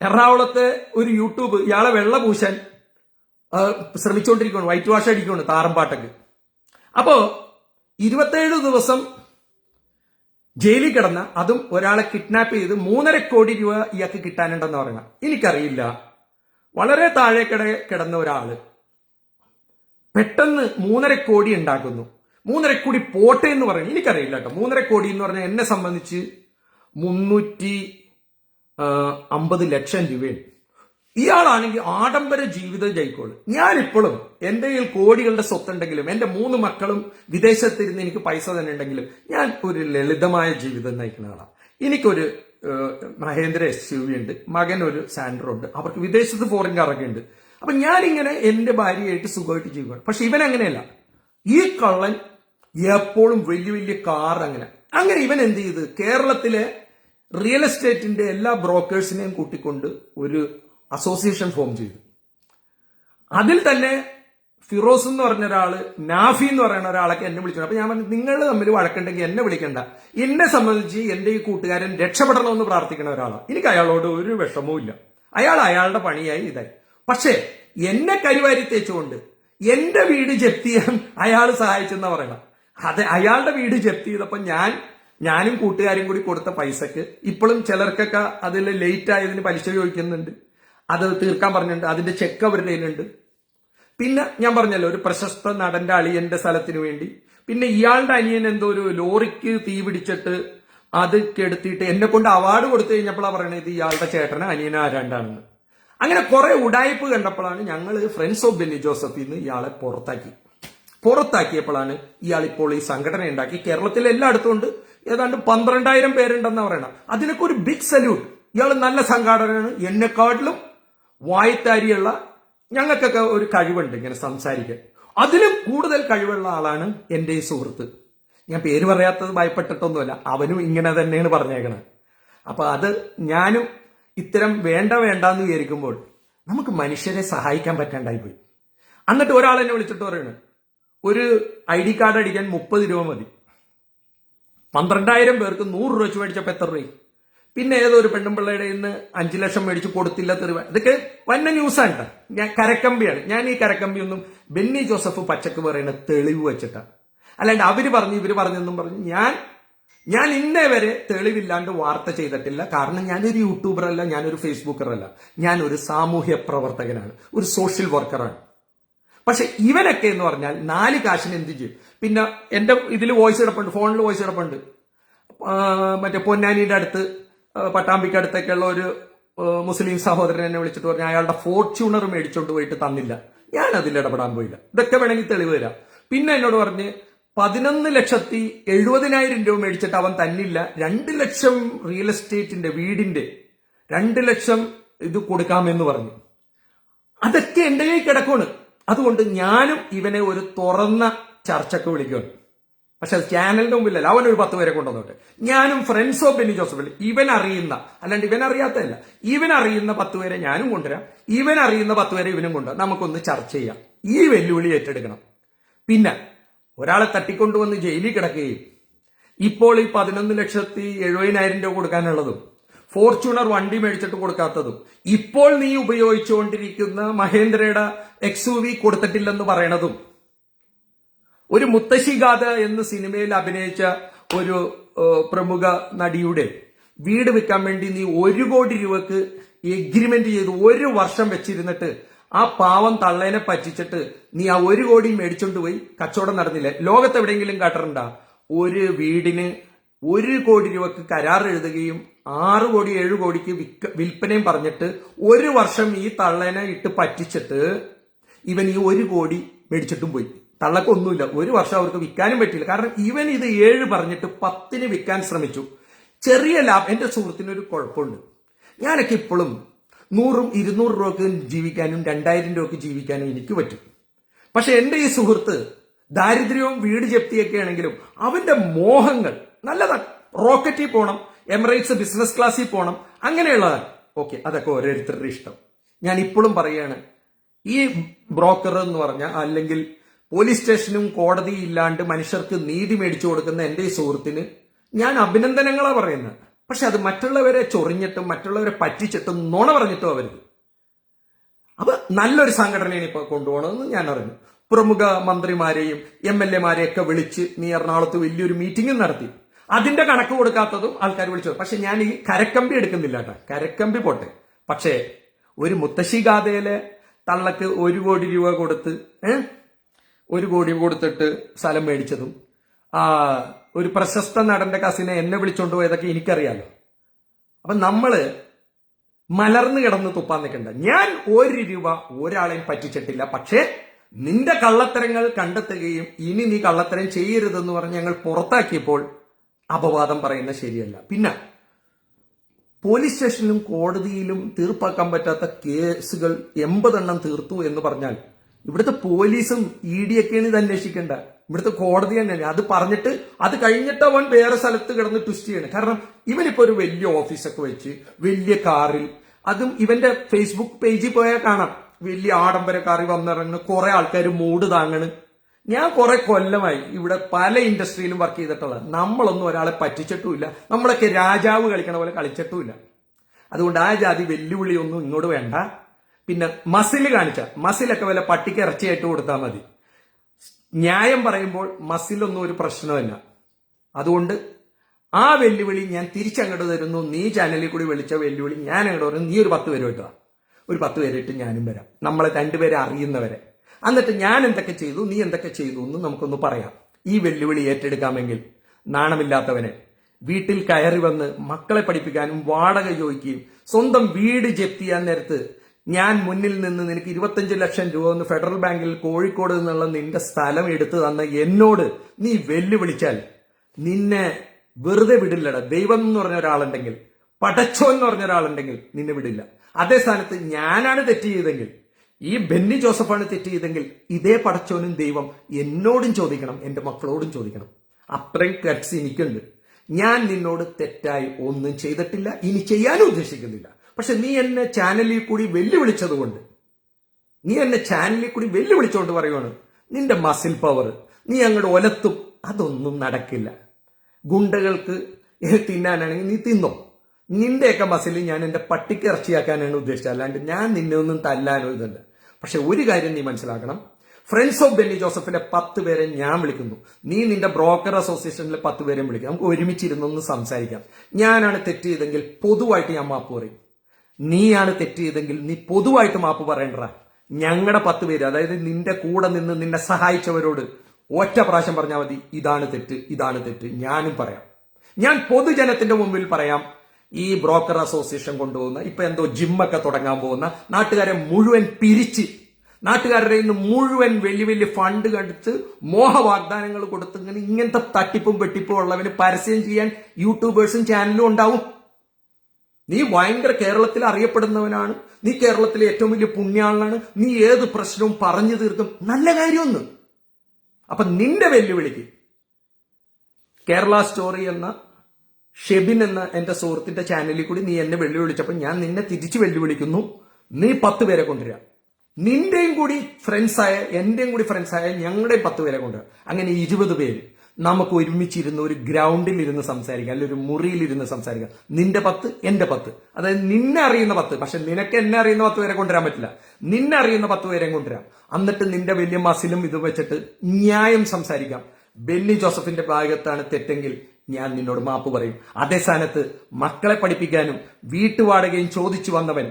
എറണാകുളത്തെ ഒരു യൂട്യൂബ് ഇയാളെ വെള്ള പൂശാൻ ശ്രമിച്ചുകൊണ്ടിരിക്കുകയാണ് വൈറ്റ് വാഷ് അടിക്കുകയാണ് താറമ്പാട്ടക്ക് അപ്പോ ഇരുപത്തേഴ് ദിവസം ജയിലിൽ കിടന്ന അതും ഒരാളെ കിഡ്നാപ്പ് ചെയ്ത് മൂന്നര കോടി രൂപ ഇയാൾക്ക് കിട്ടാനുണ്ടെന്ന് പറയണം എനിക്കറിയില്ല. വളരെ താഴെ കിട കിടന്ന ഒരാൾ പെട്ടെന്ന് മൂന്നര കോടി ഉണ്ടാക്കുന്നു. മൂന്നര കോടി പോട്ടെ എന്ന് പറയുന്നത് എനിക്കറിയില്ല കേട്ടോ. മൂന്നര കോടി എന്ന് പറഞ്ഞാൽ എന്നെ സംബന്ധിച്ച് മുന്നൂറ്റി അമ്പത് ലക്ഷം രൂപയാണ് ഇയാളാണെങ്കിൽ ആഡംബര ജീവിതം ജയിക്കോളൂ. ഞാനിപ്പോഴും എന്റെ കയ്യിൽ കോടികളുടെ സ്വത്തുണ്ടെങ്കിലും എന്റെ മൂന്ന് മക്കളും വിദേശത്തിരുന്ന് എനിക്ക് പൈസ തന്നെ ഉണ്ടെങ്കിലും ഞാൻ ഒരു ലളിതമായ ജീവിതം നയിക്കുന്ന ആളാണ് എനിക്കൊരു മഹേന്ദ്ര എസ് യു വി ഉണ്ട് മകൻ ഒരു സാൻഡ്രോ ഉണ്ട് അവർക്ക് വിദേശത്ത് ഫോറിൻ കാറൊക്കെ ഉണ്ട്. അപ്പൊ ഞാനിങ്ങനെ എന്റെ ഭാര്യയായിട്ട് സുഖമായിട്ട് ജീവിക്കുകയാണ് പക്ഷെ ഇവൻ അങ്ങനെയല്ല. ഈ കള്ളൻ എപ്പോഴും വലിയ വലിയ കാർ അങ്ങനെ. അങ്ങനെ ഇവൻ എന്ത് ചെയ്ത്? കേരളത്തിലെ റിയൽ എസ്റ്റേറ്റിന്റെ എല്ലാ ബ്രോക്കേഴ്സിനെയും കൂട്ടിക്കൊണ്ട് ഒരു അസോസിയേഷൻ ഫോം ചെയ്തു. അതിൽ തന്നെ ഫിറോസ് എന്ന് പറഞ്ഞ ഒരാൾ നാഫി എന്ന് പറയുന്ന ഒരാളൊക്കെ എന്നെ വിളിച്ചു അപ്പൊ ഞാൻ പറഞ്ഞു നിങ്ങൾ തമ്മിൽ വഴക്കുണ്ടെങ്കിൽ എന്നെ വിളിക്കണ്ട. എന്നെ സംബന്ധിച്ച് എന്റെ ഈ കൂട്ടുകാരൻ രക്ഷപ്പെടണമെന്ന് പ്രാർത്ഥിക്കുന്ന ഒരാളാണ് എനിക്ക് അയാളോട് ഒരു വിഷമവും ഇല്ല. അയാൾ അയാളുടെ പണിയായി ഇതായി. പക്ഷേ എന്നെ കരിവാരി തേച്ചുകൊണ്ട് എന്റെ വീട് ജപ്തി ചെയ്യാൻ അയാൾ സഹായിച്ചെന്നാ പറയണം അത് അയാളുടെ വീട് ജപ്തി ചെയ്തപ്പോ ഞാൻ ഞാനും കൂട്ടുകാരും കൂടി കൊടുത്ത പൈസക്ക് ഇപ്പോഴും ചിലർക്കൊക്കെ അതിൽ ലേറ്റ് ആയതിന് പലിശ ചോദിക്കുന്നുണ്ട്. അത് തീർക്കാൻ പറഞ്ഞിട്ടുണ്ട്. അതിന്റെ ചെക്ക് അവരുടെ കയ്യിലുണ്ട്. പിന്നെ ഞാൻ പറഞ്ഞല്ലോ ഒരു പ്രശസ്ത നടന്റെ അളിയന്റെ സ്ഥലത്തിന് വേണ്ടി. പിന്നെ ഇയാളുടെ അനിയൻ എന്തോ ഒരു ലോറിക്ക് തീ പിടിച്ചിട്ട് അത് കെടുത്തിയിട്ട് എന്നെ കൊണ്ട് അവാർഡ് കൊടുത്തു കഴിഞ്ഞപ്പോഴാണ് പറയണത് ഇത് ഇയാളുടെ ചേട്ടന് അനിയന ആരാണ്ടാണെന്ന്. അങ്ങനെ കുറെ ഉടായ്പ് കണ്ടപ്പോഴാണ് ഞങ്ങൾ ഫ്രണ്ട്സ് ഓഫ് ബെന്നി ജോസഫിൽ നിന്ന് ഇയാളെ പുറത്താക്കി. പുറത്താക്കിയപ്പോഴാണ് ഇയാൾ ഇപ്പോൾ ഈ സംഘടന ഉണ്ടാക്കി കേരളത്തിൽ എല്ലായിടത്തും ഉണ്ട്. ഏതാണ്ട് പന്ത്രണ്ടായിരം പേരുണ്ടെന്ന് പറയണം. അതിനൊക്കെ ഒരു ബിഗ് സല്യൂട്ട് ഇയാൾ നല്ല സംഘാടകനാണ്. എന്നെക്കാട്ടിലും വായത്താരിയുള്ള ഞങ്ങൾക്കൊക്കെ ഒരു കഴിവുണ്ട് ഇങ്ങനെ സംസാരിക്കാൻ. അതിലും കൂടുതൽ കഴിവുള്ള ആളാണ് എന്റെ ഈ സുഹൃത്ത്. ഞാൻ പേര് പറയാത്തത് ഭയപ്പെട്ടിട്ടൊന്നുമല്ല. അവനും ഇങ്ങനെ തന്നെയാണ് പറഞ്ഞേക്കണത്. അപ്പൊ അത് ഞാനും ഇത്തരം വേണ്ട വേണ്ട എന്ന് വിചാരിക്കുമ്പോൾ നമുക്ക് മനുഷ്യരെ സഹായിക്കാൻ പറ്റാണ്ടായി പോയി എന്നിട്ട് ഒരാൾ എന്നെ വിളിച്ചിട്ട് പറയുന്നത് ഒരു ഐ ഡി കാർഡ് അടിക്കാൻ മുപ്പത് രൂപ മതി. പന്ത്രണ്ടായിരം പേർക്ക് നൂറ് രൂപ വെച്ച് മേടിച്ചപ്പോൾ എത്ര രൂപ പിന്നെ ഏതൊരു പെണ്ണും പെണ്ണുമ്പിള്ളയുടെ ഇന്ന് അഞ്ചു ലക്ഷം മേടിച്ച് കൊടുത്തില്ല തെരുവ ഇതൊക്കെ വന്ന ന്യൂസാണ്. ഞാൻ കരക്കമ്പിയാണ്. ഞാൻ ഈ കരക്കമ്പി ഒന്നും ബെന്നി ജോസഫ് പച്ചക്ക് പറയുന്ന തെളിവ് വെച്ചിട്ടാ. അല്ലാണ്ട് അവർ പറഞ്ഞു ഇവർ പറഞ്ഞെന്നും പറഞ്ഞു ഞാൻ ഞാൻ ഇന്നേ വരെ തെളിവില്ലാണ്ട് വാർത്ത ചെയ്തിട്ടില്ല. കാരണം ഞാനൊരു യൂട്യൂബറല്ല ഞാനൊരു ഫേസ്ബുക്കറല്ല. ഒരു സാമൂഹ്യ പ്രവർത്തകനാണ്. ഒരു സോഷ്യൽ വർക്കറാണ്. പക്ഷെ ഇവനൊക്കെ എന്ന് പറഞ്ഞാൽ നാല് കാശിന് എന്ത് ചെയ്യും? പിന്നെ എന്റെ ഇതിൽ വോയിസ് കിടപ്പുണ്ട് ഫോണിൽ വോയിസ് കിടപ്പുണ്ട്. മറ്റേ പൊന്നാനിയുടെ അടുത്ത് പട്ടാമ്പിക്ക് അടുത്തൊക്കെയുള്ള ഒരു മുസ്ലിം സഹോദരൻ എന്നെ വിളിച്ചിട്ട് പറഞ്ഞു അയാളുടെ ഫോർച്യൂണർ മേടിച്ചോണ്ട് പോയിട്ട് തന്നില്ല. ഞാൻ അതിൽ ഇടപെടാൻ പോയില്ല. ഇതൊക്കെ വേണമെങ്കിൽ തെളിവ് തരാം. പിന്നെ എന്നോട് പറഞ്ഞ് പതിനൊന്ന് ലക്ഷത്തി എഴുപതിനായിരം രൂപ മേടിച്ചിട്ട് അവൻ തന്നില്ല. രണ്ട് ലക്ഷം റിയൽ എസ്റ്റേറ്റിന്റെ വീടിന്റെ രണ്ട് ലക്ഷം ഇത് കൊടുക്കാമെന്ന് പറഞ്ഞു. അതൊക്കെ എന്റെ കയ്യിൽ അതുകൊണ്ട് ഞാനും ഇവനെ ഒരു തുറന്ന ചർച്ചക്ക് വിളിക്കും. പക്ഷെ അത് ചാനലിന്റെ മുമ്പിലല്ല അവൻ ഒരു പത്ത് പേരെ കൊണ്ടുവന്നോട്ട്. ഞാനും ഫ്രണ്ട്സ് ഓഫ് ബെന്നി ജോസഫ് ഇവൻ അറിയുന്ന അല്ലാണ്ട് ഇവൻ അറിയാത്തതല്ല ഇവൻ അറിയുന്ന പത്ത് പേരെ ഞാനും കൊണ്ടുവരാം ഇവൻ അറിയുന്ന പത്ത് പേരെ ഇവനും കൊണ്ടുവരാം. നമുക്കൊന്ന് ചർച്ച ചെയ്യാം. ഈ വെല്ലുവിളി ഏറ്റെടുക്കണം. പിന്നെ ഒരാളെ തട്ടിക്കൊണ്ടുവന്ന് ജയിലിൽ കിടക്കുകയും ഇപ്പോൾ ഈ പതിനൊന്ന് ലക്ഷത്തി എഴുപതിനായിരം രൂപ കൊടുക്കാനുള്ളതും ഫോർച്യൂണർ വണ്ടി മേടിച്ചിട്ട് കൊടുക്കാത്തതും ഇപ്പോൾ നീ ഉപയോഗിച്ചുകൊണ്ടിരിക്കുന്ന മഹേന്ദ്രയുടെ എക്സ് യു വി കൊടുത്തിട്ടില്ലെന്ന് പറയണതും ഒരു മുത്തശ്ശിഗാഥ എന്ന സിനിമയിൽ അഭിനയിച്ച ഒരു പ്രമുഖ നടിയുടെ വീട് വിൽക്കാൻ വേണ്ടി നീ ഒരു കോടി രൂപക്ക് എഗ്രിമെന്റ് ചെയ്ത് ഒരു വർഷം വെച്ചിരുന്നിട്ട് ആ പാവം തള്ളേനെ പറ്റിച്ചിട്ട് നീ ആ ഒരു കോടി മേടിച്ചോണ്ട് പോയി? കച്ചവടം നടന്നില്ല? ലോകത്ത് എവിടെയെങ്കിലും കട്ടറുണ്ടാ? ഒരു വീടിന് ഒരു കോടി രൂപക്ക് കരാർ എഴുതുകയും ആറ് കോടി ഏഴ് കോടിക്ക് വിൽപ്പനയും പറഞ്ഞിട്ട് ഒരു വർഷം ഈ തള്ളേനെ ഇട്ട് പറ്റിച്ചിട്ട് ഇവൻ ഈ ഒരു കോടി മേടിച്ചിട്ടും പോയി. തള്ളക്കൊന്നുമില്ല. ഒരു വർഷം അവർക്ക് വിൽക്കാനും പറ്റില്ല കാരണം ഇവൻ ഇത് ഏഴ് പറഞ്ഞിട്ട് പത്തിന് വിൽക്കാൻ ശ്രമിച്ചു. ചെറിയ ലാഭം. എന്റെ സുഹൃത്തിന് ഒരു കുഴപ്പമുണ്ട്. ഞാനൊക്കെ ഇപ്പോഴും നൂറും ഇരുന്നൂറ് രൂപക്ക് ജീവിക്കാനും രണ്ടായിരം രൂപക്ക് ജീവിക്കാനും എനിക്ക് പറ്റും. പക്ഷെ എന്റെ ഈ സുഹൃത്ത് ദാരിദ്ര്യവും വീട് ജപ്തിയൊക്കെ ആണെങ്കിലും അവന്റെ മോഹങ്ങൾ നല്ലതാണ് റോക്കറ്റിൽ പോകണം എമിറേറ്റ്സ് ബിസിനസ് ക്ലാസ്സിൽ പോകണം അങ്ങനെയുള്ളതാണ് ഓക്കെ അതൊക്കെ ഓരോരുത്തരുടെ ഇഷ്ടം. ഞാൻ ഇപ്പോഴും പറയുകയാണ് ഈ ബ്രോക്കർ എന്ന് പറഞ്ഞ അല്ലെങ്കിൽ പോലീസ് സ്റ്റേഷനും കോടതിയും ഇല്ലാണ്ട് മനുഷ്യർക്ക് നീതി മേടിച്ചു കൊടുക്കുന്ന എന്റെ ഈ സുഹൃത്തിന് ഞാൻ അഭിനന്ദനങ്ങളാണ് പറയുന്നത്. പക്ഷെ അത് മറ്റുള്ളവരെ ചൊറിഞ്ഞിട്ടും മറ്റുള്ളവരെ പറ്റിച്ചിട്ടും നുണ പറഞ്ഞിട്ടും അവരുത് അപ്പൊ നല്ലൊരു സംഘടനയാണ് ഇപ്പൊ കൊണ്ടുപോകണമെന്ന് ഞാൻ അറിഞ്ഞു. പ്രമുഖ മന്ത്രിമാരെയും എം എൽ എമാരെയൊക്കെ വിളിച്ച് നീ എറണാകുളത്ത് വലിയൊരു മീറ്റിംഗും നടത്തി. അതിന്റെ കണക്ക് കൊടുക്കാത്തതും ആൾക്കാർ വിളിച്ചു. പക്ഷെ ഞാൻ ഈ കരക്കമ്പി എടുക്കുന്നില്ല കേട്ടോ. കരക്കമ്പി പോട്ടെ. പക്ഷേ ഒരു മുത്തശ്ശി ഗാഥയിലെ തള്ളക്ക് ഒരു കോടി രൂപ കൊടുത്ത് ഏ? ഒരു കോടി കൊടുത്തിട്ട് സ്ഥലം മേടിച്ചതും. ആ ഒരു പ്രശസ്ത നടന്റെ കസിനെ എന്നെ വിളിച്ചോണ്ട് പോയതൊക്കെ എനിക്കറിയാലോ. അപ്പൊ നമ്മൾ മലർന്നു കിടന്ന് തുപ്പാൻ നിൽക്കണ്ട ഞാൻ ഒരു രൂപ ഒരാളെയും പറ്റിച്ചിട്ടില്ല. പക്ഷേ നിന്റെ കള്ളത്തരങ്ങൾ കണ്ടെത്തുകയും ഇനി നീ കള്ളത്തരം ചെയ്യരുതെന്ന് പറഞ്ഞ് ഞങ്ങൾ പുറത്താക്കിയപ്പോൾ അപവാദം പറയുന്നത് ശരിയല്ല. പിന്നെ പോലീസ് സ്റ്റേഷനിലും കോടതിയിലും തീർപ്പാക്കാൻ പറ്റാത്ത കേസുകൾ എൺപതെണ്ണം തീർത്തു എന്ന് പറഞ്ഞാൽ ഇവിടുത്തെ പോലീസും ഇ ഡി ഒക്കെയാണ് ഇത് അന്വേഷിക്കേണ്ട ഇവിടുത്തെ കോടതി തന്നെയാണ്. അത് പറഞ്ഞിട്ട് അത് കഴിഞ്ഞിട്ട് അവൻ വേറെ സ്ഥലത്ത് കിടന്ന് ട്വിസ്റ്റ് ചെയ്യണം. കാരണം ഇവനിപ്പോ ഒരു വലിയ ഓഫീസൊക്കെ വെച്ച് വലിയ കാറിൽ അതും ഇവന്റെ ഫേസ്ബുക്ക് പേജിൽ പോയാൽ കാണാം. വലിയ ആഡംബര കാറി വന്നിറങ്ങണ് കുറെ ആൾക്കാർ മൂട് താങ്ങണ്. ഞാൻ കുറെ കൊല്ലമായി ഇവിടെ പല ഇൻഡസ്ട്രിയിലും വർക്ക് ചെയ്തിട്ടുള്ളത് നമ്മളൊന്നും ഒരാളെ പറ്റിച്ചിട്ടുമില്ല. നമ്മളൊക്കെ രാജാവ് കളിക്കണ പോലെ കളിച്ചിട്ടുമില്ല. അതുകൊണ്ട് ആ ജാതി വെല്ലുവിളിയൊന്നും ഇങ്ങോട്ട് വേണ്ട. പിന്നെ മസിൽ കാണിച്ച. മസിലൊക്കെ വല്ല പട്ടിക്ക് ഇറച്ചിയായിട്ട് കൊടുത്താൽ മതി. ന്യായം പറയുമ്പോൾ മസിലൊന്നും ഒരു പ്രശ്നമല്ല അതുകൊണ്ട് ആ വെല്ലുവിളി ഞാൻ തിരിച്ചങ്ങോട്ട് തരുന്നു. നീ ചാനലിൽ കൂടി വിളിച്ച വെല്ലുവിളി ഞാൻ അങ്ങോട്ട് പറഞ്ഞു നീ ഒരു പത്ത് പേര് വെക്കുക ഒരു പത്ത് പേരിട്ട് ഞാനും വരാം. നമ്മളെ രണ്ടുപേരെ അറിയുന്നവരെ. എന്നിട്ട് ഞാൻ എന്തൊക്കെ ചെയ്തു നീ എന്തൊക്കെ ചെയ്തു എന്ന് നമുക്കൊന്ന് പറയാം. ഈ വെല്ലുവിളി ഏറ്റെടുക്കാമെങ്കിൽ നാണമില്ലാത്തവനെ വീട്ടിൽ കയറി വന്ന് മക്കളെ പഠിപ്പിക്കാനും വാടക ചോദിക്കുകയും സ്വന്തം വീട് ജപ്തി ചെയ്യാൻ നേരത്ത് ഞാൻ മുന്നിൽ നിന്ന് നിനക്ക് ഇരുപത്തഞ്ച് ലക്ഷം രൂപ ഒന്ന് ഫെഡറൽ ബാങ്കിൽ കോഴിക്കോട് നിന്നുള്ള നിന്റെ സ്ഥലം എടുത്തു തന്ന എന്നോട് നീ വെല്ലുവിളിച്ചാൽ നിന്നെ വെറുതെ വിടില്ലടാ. ദൈവം എന്ന് പറഞ്ഞ ഒരാളുണ്ടെങ്കിൽ പടച്ചോ എന്ന് പറഞ്ഞ ഒരാളുണ്ടെങ്കിൽ നിന്നെ വിടില്ല. അതേ സ്ഥാനത്ത് ഞാനാണ് തെറ്റ് ചെയ്തെങ്കിൽ ഈ ബെന്നി ജോസഫാണ് തെറ്റ് ചെയ്തെങ്കിൽ ഇതേ പടച്ചോനും ദൈവം എന്നോടും ചോദിക്കണം എന്റെ മക്കളോടും ചോദിക്കണം. അത്രയും കട്സ് എനിക്കുണ്ട്. ഞാൻ നിന്നോട് തെറ്റായി ഒന്നും ചെയ്തിട്ടില്ല ഇനി ചെയ്യാനും ഉദ്ദേശിക്കുന്നില്ല. പക്ഷെ നീ എന്നെ ചാനലിൽ കൂടി വെല്ലുവിളിച്ചതുകൊണ്ട്. നീ എന്നെ ചാനലിൽ കൂടി വെല്ലുവിളിച്ചുകൊണ്ട് പറയുവാണ് നിന്റെ മസിൽ പവർ നീ അങ്ങോട്ട് ഒലത്തും അതൊന്നും നടക്കില്ല. ഗുണ്ടകൾക്ക് തിന്നാനാണെങ്കിൽ നീ തിന്നോ. നിന്റെയൊക്കെ മസിൽ ഞാൻ എന്റെ പട്ടിക്ക് ഇറച്ചിയാക്കാനാണ് ഉദ്ദേശിച്ചത്. അല്ലാണ്ട് ഞാൻ നിന്നെ ഒന്നും തല്ലാനോ ഇതല്ല. പക്ഷെ ഒരു കാര്യം നീ മനസ്സിലാക്കണം. ഫ്രണ്ട്സ് ഓഫ് ബെന്നി ജോസഫിലെ പത്ത് പേരെ ഞാൻ വിളിക്കുന്നു. നീ നിന്റെ ബ്രോക്കർ അസോസിയേഷനിലെ പത്ത് പേരെയും വിളിക്കാം. നമുക്ക് ഒരുമിച്ചിരുന്നൊന്ന് സംസാരിക്കാം. ഞാനാണ് തെറ്റ് ചെയ്തെങ്കിൽ പൊതുവായിട്ട് ഞാൻ മാപ്പ് പറയും. നീയാണ് തെറ്റ് ചെയ്തെങ്കിൽ നീ പൊതുവായിട്ട് മാപ്പ് പറയണ്ട ഞങ്ങളുടെ പത്ത് പേര് അതായത് നിന്റെ കൂടെ നിന്ന് നിന്നെ സഹായിച്ചവരോട് ഒറ്റ പ്രാവശ്യം പറഞ്ഞാൽ മതി ഇതാണ് തെറ്റ് ഇതാണ് തെറ്റ്. ഞാനും പറയാം. ഞാൻ പൊതുജനത്തിന്റെ മുമ്പിൽ പറയാം ഈ ബ്രോക്കർ അസോസിയേഷൻ കൊണ്ടുപോകുന്ന ഇപ്പൊ എന്തോ ജിമ്മൊക്കെ തുടങ്ങാൻ പോകുന്ന നാട്ടുകാരെ മുഴുവൻ പിരിച്ച് നാട്ടുകാരുടെ ഇന്ന് മുഴുവൻ വലിയ വലിയ ഫണ്ട് കണ്ടിട്ട് മോഹ വാഗ്ദാനങ്ങൾ കൊടുത്ത് ഇങ്ങനെ ഇങ്ങനത്തെ തട്ടിപ്പും വെട്ടിപ്പും ഉള്ളവന് പരസ്യം ചെയ്യാൻ യൂട്യൂബേഴ്സും ചാനലും ഉണ്ടാവും. നീ ഭയങ്കര കേരളത്തിൽ അറിയപ്പെടുന്നവനാണ്. നീ കേരളത്തിലെ ഏറ്റവും വലിയ പുണ്യാളനാണ്. നീ ഏത് പ്രശ്നവും പറഞ്ഞു തീർക്കും. നല്ല കാര്യമൊന്നും. അപ്പൊ നിന്റെ വെല്ലുവിളിക്ക് കേരള സ്റ്റോറി എന്ന ഷെബിൻ എന്ന എന്റെ സുഹൃത്തിന്റെ ചാനലിൽ കൂടി നീ എന്നെ വെല്ലുവിളിച്ചപ്പോൾ ഞാൻ നിന്നെ തിരിച്ചു വെല്ലുവിളിക്കുന്നു. നീ പത്ത് പേരെ കൊണ്ടുവരിക. നിന്റെയും കൂടി ഫ്രണ്ട്സായ എന്റെയും കൂടി ഫ്രണ്ട്സായ ഞങ്ങളുടെയും പത്ത് പേരെ കൊണ്ടുവരിക. അങ്ങനെ ഇരുപത് പേര്. നമുക്ക് ഒരുമിച്ചിരുന്ന് ഒരു ഗ്രൗണ്ടിൽ ഇരുന്ന് സംസാരിക്കാം അല്ലെങ്കിൽ ഒരു മുറിയിൽ ഇരുന്ന് സംസാരിക്കാം. നിന്റെ പത്ത് എന്റെ പത്ത്. അതായത് നിന്നെ അറിയുന്ന പത്ത്. പക്ഷെ നിനക്ക് എന്നെ അറിയുന്ന പത്ത് പേരെ കൊണ്ടുവരാൻ പറ്റില്ല. നിന്നെ അറിയുന്ന പത്ത് പേരെ കൊണ്ടുവരാം. എന്നിട്ട് നിന്റെ വലിയ മസിലും ഇത് വെച്ചിട്ട് ന്യായം സംസാരിക്കാം. ബെന്നി ജോസഫിന്റെ ഭാഗത്താണ് തെറ്റെങ്കിൽ ഞാൻ നിന്നോട് മാപ്പ് പറയും. അതേ സ്ഥാനത്ത് മക്കളെ പഠിപ്പിക്കാനും വീട്ടുവാടകയും ചോദിച്ചു വന്നവൻ.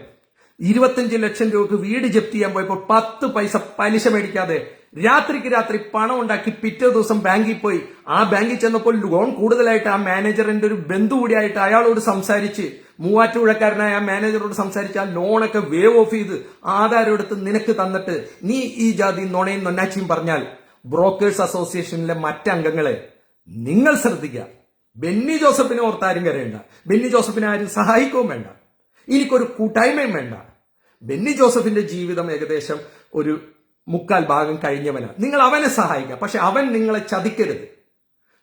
ഇരുപത്തിയഞ്ച് ലക്ഷം രൂപക്ക് വീട് ജപ്തി ചെയ്യാൻ പോയപ്പോൾ പത്ത് പൈസ പലിശ മേടിക്കാതെ രാത്രിക്ക് രാത്രി പണം ഉണ്ടാക്കി പിറ്റേ ദിവസം ബാങ്കിൽ പോയി. ആ ബാങ്കിൽ ചെന്നപ്പോൾ ലോൺ കൂടുതലായിട്ട് ആ മാനേജറിന്റെ ഒരു ബന്ധു കൂടിയായിട്ട് അയാളോട് സംസാരിച്ച് മൂവാറ്റുപുഴക്കാരനായ ആ മാനേജറോട് സംസാരിച്ച് ആ ലോണൊക്കെ വേവ് ഓഫ് ചെയ്ത് ആധാരം എടുത്ത് നിനക്ക് തന്നിട്ട് നീ ഈ ജാതി നുണയും നൊന്നാച്ചിയും പറഞ്ഞാൽ ബ്രോക്കേഴ്സ് അസോസിയേഷനിലെ മറ്റംഗങ്ങളെ നിങ്ങൾ ശ്രദ്ധിക്കുക. ബെന്നി ജോസഫിനെ ഓർത്താരും കരയണ്ട. ബെന്നി ജോസഫിനെ ആരും സഹായിക്കുകയും വേണ്ട. എനിക്കൊരു കൂട്ടായ്മയും വേണ്ട. ബെന്നി ജോസഫിന്റെ ജീവിതം ഏകദേശം ഒരു മുക്കാൽ ഭാഗം കഴിഞ്ഞവനാണ്. നിങ്ങൾ അവനെ സഹായിക്കുക പക്ഷെ അവൻ നിങ്ങളെ ചതിക്കരുത്.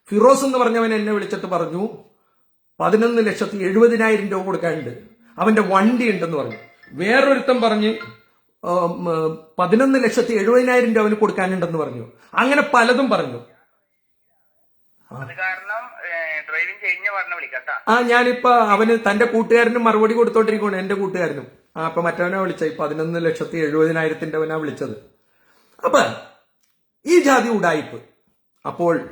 ഫിറോസ് എന്ന് പറഞ്ഞവൻ എന്നെ വിളിച്ചിട്ട് പറഞ്ഞു പതിനൊന്ന് ലക്ഷത്തി എഴുപതിനായിരം രൂപ കൊടുക്കാനുണ്ട്. അവന്റെ വണ്ടി ഉണ്ടെന്ന് പറഞ്ഞു. വേറൊരുത്തൻ പറഞ്ഞ് പതിനൊന്ന് ലക്ഷത്തി എഴുപതിനായിരം രൂപ അവന് കൊടുക്കാനുണ്ടെന്ന് പറഞ്ഞു. അങ്ങനെ പലതും പറഞ്ഞു. ആ. ഞാനിപ്പോ അവന് തന്റെ കൂട്ടുകാരനും മറുപടി കൊടുത്തോണ്ടിരിക്കുകയാണ് എന്റെ കൂട്ടുകാരനും. ആ അപ്പൊ മറ്റവനെ വിളിച്ച പതിനൊന്ന് ലക്ഷത്തി എഴുപതിനായിരത്തിന്റെ അവനാ വിളിച്ചത്. അപ്പൊ ഈ ജാതി ഉടായ്പ് അപ്പോൾ